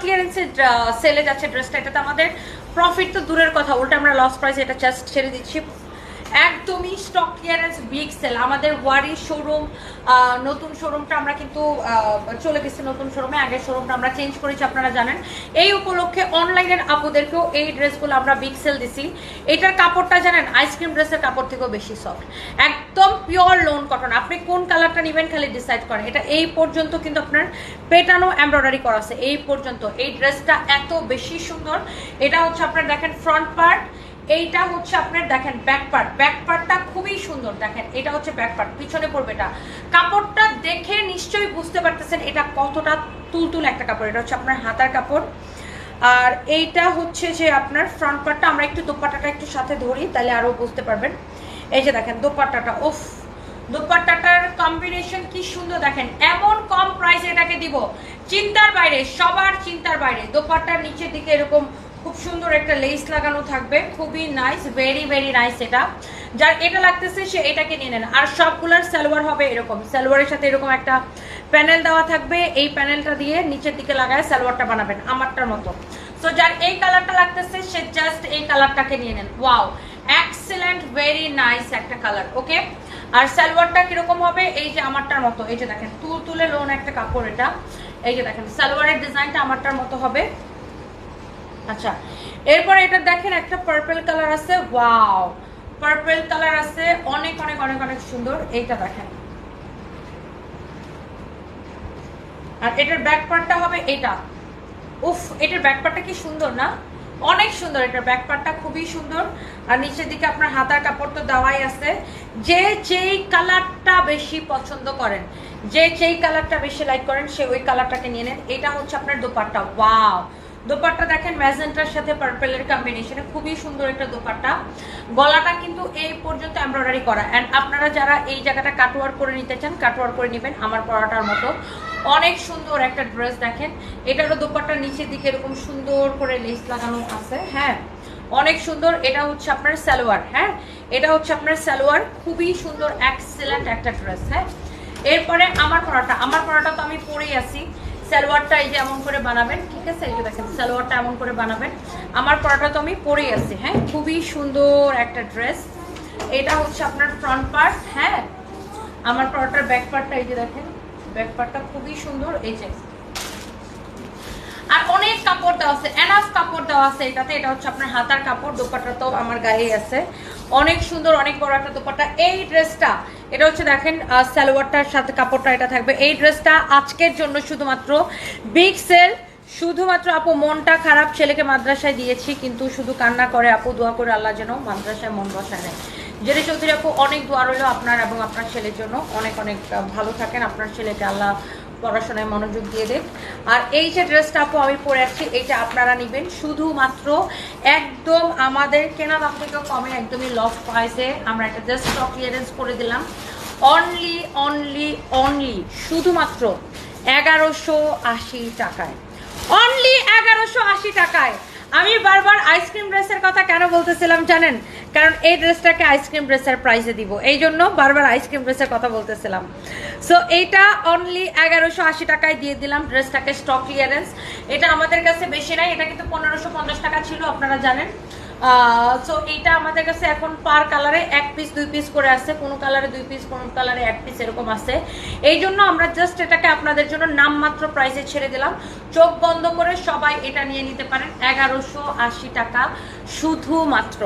ক্লিয়ারেন্সের সেলে যাচ্ছে ড্রেসটা এটাতে আমাদের প্রফিট তো দূরের কথা, উল্টা আমরা লস প্রাইসে এটা জাস্ট ছেড়ে দিচ্ছি। একদমই স্টক ক্লিয়ারেন্স বিগ সেল আমাদের ওয়ারি শোরুম নতুন শোরুমটা আমরা কিন্তু চলে গেছি নতুন শোরুমে আগের শোরুমটা আমরা চেঞ্জ করেছি, আপনারা জানেন। এই উপলক্ষে অনলাইনের আপুদেরকেও এই ড্রেসগুলো আমরা বিগ সেল দিছি। এটার কাপড়টা জানেন আইসক্রিম ড্রেসের কাপড় থেকেও বেশি সফট একদম পিওর লোন কটন আপনি কোন কালারটা নেবেন খালি ডিসাইড করেন। এটা এই পর্যন্ত কিন্তু আপনার পেটানো এমব্রয়ডারি করা আছে। এই পর্যন্ত। এই ড্রেসটা এত বেশি সুন্দর। এটা হচ্ছে আপনার দেখেন ফ্রন্ট পার্ট এইটা হচ্ছে আপনার দেখেন ব্যাক পার্ট ব্যাক পার্টটা খুবই সুন্দর, দেখেন, এটা হচ্ছে ব্যাক পার্ট পিছনে পড়বে এটা। কাপড়টা দেখে নিশ্চয়ই বুঝতে পারতেছেন এটা কতটা তুলতুল একটা কাপড়, এটা হচ্ছে আপনার হাতার কাপড়। আর এইটা হচ্ছে যে আপনার ফ্রন্ট পার্টটা আমরা একটু দোপাট্টাটা একটু সাথে ধরি, তাহলে আরও বুঝতে পারবেন। এই যে দেখেন, দোপাট্টাটা, উফ দোপাট্টাটার কম্বিনেশন কি সুন্দর দেখেন। এমন কম প্রাইসে এটাকে দিব। চিন্তার বাইরে, সবার চিন্তার বাইরে। দোপাট্টার নিচের দিকে এরকম খুব সুন্দর একটা লেস লাগানো থাকবে। খুবই নাইস ভেরি ভেরি নাইস এটা। যার এটা লাগতেছে সে এটাকে নিয়ে নেন। আর সবগুলোর সালোয়ার হবে এরকম। সালোয়ারের সাথে এরকম একটা প্যানেল দেওয়া থাকবে। এই প্যানেলটা দিয়ে নিচের দিকে লাগায় সালোয়ারটা বানাবেন, আমারটার মতো। সো যার এই কালারটা লাগতেছে, সে জাস্ট এই কালারটাকে নিয়ে নেন। ওয়াও এক্সেলেন্ট ভেরি নাইস একটা কালার ওকে আর সালোয়ারটা কীরকম হবে? এই যে আমারটার মতো। এই যে দেখেন তুল তুলে লোন একটা কাপড় এটা। এই যে দেখেন, সালোয়ারের ডিজাইনটা আমারটার মতো হবে। আচ্ছা এরপর এটা দেখেন, একটা পার্পল কালার আছে। ওয়াও পার্পল কালার আছে। অনেক অনেক অনেক অনেক সুন্দর। এইটা দেখেন। আর এটার ব্যাক পার্টটা হবে এটা উফ, এটার ব্যাক পার্টটা কি সুন্দর না? অনেক সুন্দর এটা ব্যাক পার্টটা খুবই সুন্দর। আর নিচের দিকে আপনার হাতার কাপড় তো দেওয়াই আছে। যে যেই কালারটা বেশি পছন্দ করেন, যে যেই কালারটা বেশি লাইক করেন, সে ওই কালারটাকে নিয়ে নেন। এটা হচ্ছে আপনার দোপাট্টা। ওয়াও দোপাট্টা দেখেন ম্যাজেন্টার সাথে পার্পেলের কম্বিনেশনে খুবই সুন্দর একটা দোপাট্টা। গলাটা কিন্তু এই পর্যন্ত এমব্রয়ডারি করা। অ্যান্ড আপনারা যারা এই জায়গাটা কাটওয়ার করে নিতে চান কাটওয়ার করে নেবেন আমার পরাটার মতো। অনেক সুন্দর একটা ড্রেস দেখেন। এটারও দোপাট্টার নিচের দিকে এরকম সুন্দর করে লেস লাগানো আছে হ্যাঁ? অনেক সুন্দর। এটা হচ্ছে আপনার সালোয়ার হ্যাঁ? এটা হচ্ছে আপনার সালোয়ার। খুবই সুন্দর এক্সেলেন্ট একটা ড্রেস হ্যাঁ? এরপরে আমার পরাটা। আমার পরাটা তো আমি পরেই আছি। সালোয়ারটা এই যে এমন করে বানাবেন, ঠিক আছে? এই যে দেখেন, সালোয়ারটা এমন করে বানাবেন। আমার পরাটা তো আমি পরেই আছি হ্যাঁ? খুবই সুন্দর একটা ড্রেস। এটা হচ্ছে আপনার ফ্রন্ট পার্ট হ্যাঁ? আমার পরাটার ব্যাক পার্টটা এই যে দেখেন ব্যাক পার্টটা খুবই সুন্দর, এই যে। আর অনেক কাপড় দেওয়া আছে এনাফ কাপড় দেওয়া আছে এটাতে। এটা হচ্ছে আপনার হাতার কাপড় দোপাটা তো আমার গায়ে আছে। অনেক সুন্দর, অনেক বড় একটা দোপাট্টা। এই ড্রেসটা এটা হচ্ছে দেখেন সালোয়ারটার সাথে কাপড়টা এটা থাকবে। এই ড্রেসটা আজকের জন্য শুধুমাত্র বিগ সেল শুধুমাত্র আপু মনটা খারাপ, ছেলেকে মাদ্রাসায় দিয়েছি, কিন্তু শুধু কান্না করে, আপু দোয়া করে আল্লাহ যেন মাদ্রাসায় মন বসায় নেয়। জেনে চৌধুরী আপু, অনেক দোয়া রইল আপনার এবং আপনার ছেলের জন্য। অনেক অনেক ভালো থাকেন। আপনার ছেলেকে আল্লাহ পড়াশোনায় মনোযোগ দিয়ে দেন। আর এই যে ড্রেসটা আপু আমি পরে আসছি এইটা আপনারা নেবেন। শুধুমাত্র একদম আমাদের কেনা দাম থেকে কমে একদমই লস প্রাইসে আমরা একটা জাস্ট স্টক ক্লিয়ারেন্স করে দিলাম। অনলি অনলি অনলি শুধুমাত্র এগারোশো আশি টাকায়। অনলি এগারোশো আশি টাকায়। আমি বারবার আইসক্রিম ড্রেসের কথা কেন বলতেছিলাম জানেন? কারণ এই ড্রেসটাকে আইসক্রিম ড্রেসের প্রাইসে দিব। এই জন্য বারবার আইসক্রিম ড্রেসের কথা বলতেছিলাম। সো এইটা অনলি এগারোশো আশি টাকায় দিয়ে দিলাম ড্রেসটাকে স্টক ক্লিয়ারেন্স এটা আমাদের কাছে বেশি নাই, এটা কিন্তু পনেরোশো পঞ্চাশ টাকা ছিল, আপনারা জানেন। সো এইটা আমাদের কাছে এখন পার কালারে এক পিস দুই পিস করে আছে কোনো কালারে দুই পিস কোনো কালারে এক পিস এরকম আছে এই জন্য আমরা জাস্ট এটাকে আপনাদের জন্য নামমাত্র প্রাইসে ছেড়ে দিলাম। চোখ বন্ধ করে সবাই এটা নিয়ে নিতে পারেন। এগারোশো আশি টাকা শুধুমাত্র।